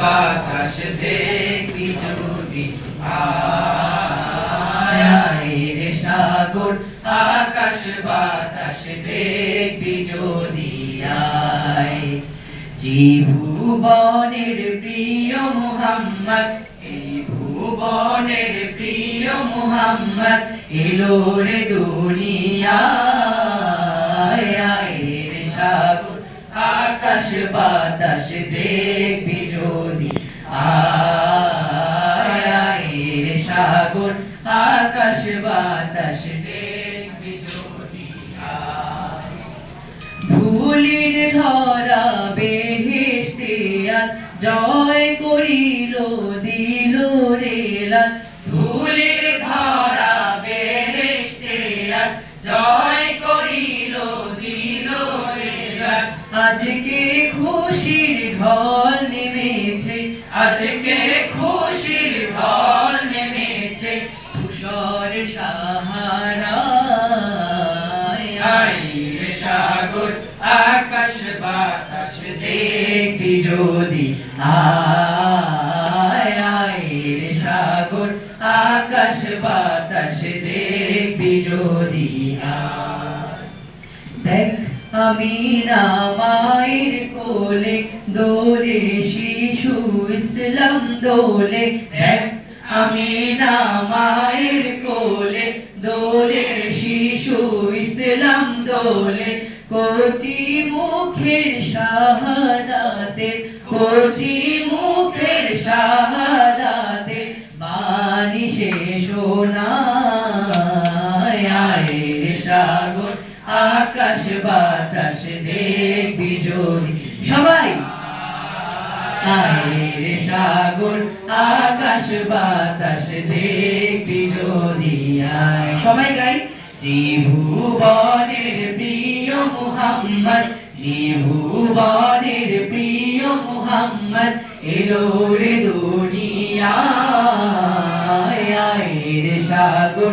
বাতাস দেখবি যদি রে সাগর। আকাশ বাতাস দেখবি যদি আয়। জীবনের প্রিয় মোহাম্মদ এই ভুবনের প্রিয় মোহাম্মদ, এলো রে দুনিয়ায় রে সাগর। আকাশ বাতাস, দেখবি যদি। আয় আয় সাগর, আকাশ বাতাস ধরা বেহেশতে আজ জয় করিল, দিল রে আজকে খুশির ঢল নেমেছে, আজকে খুশির ঢল নেমেছে তুষর সাহারায় আই রে সাগর, আকাশ বাতাস দেখবি যদি। আয় সাগর, আকাশ বাতাস দেখবি যদি। আয়। দেখ আমি মায়ের কোলে দোলে শিশু ইসলাম দোলে। আমি মায়ের কোলে দোলে শিশু ইসলাম দোলে। কচি মুখের শাহাদাতে, কচি মুখের শাহাদাতে বাণী শেষ আয় সাগর। আকাশ বাতাস দেখবি যদি সবাই। আয় সাগর, আকাশ বাতাস দেখবি যদি আয় সবাই গাই। ত্রিভুবনের প্রিয় মুহাম্মদ, ত্রিভুবনের প্রিয় মুহাম্মদ, এলো রে দুনিয়ায়, আয় রে সাগর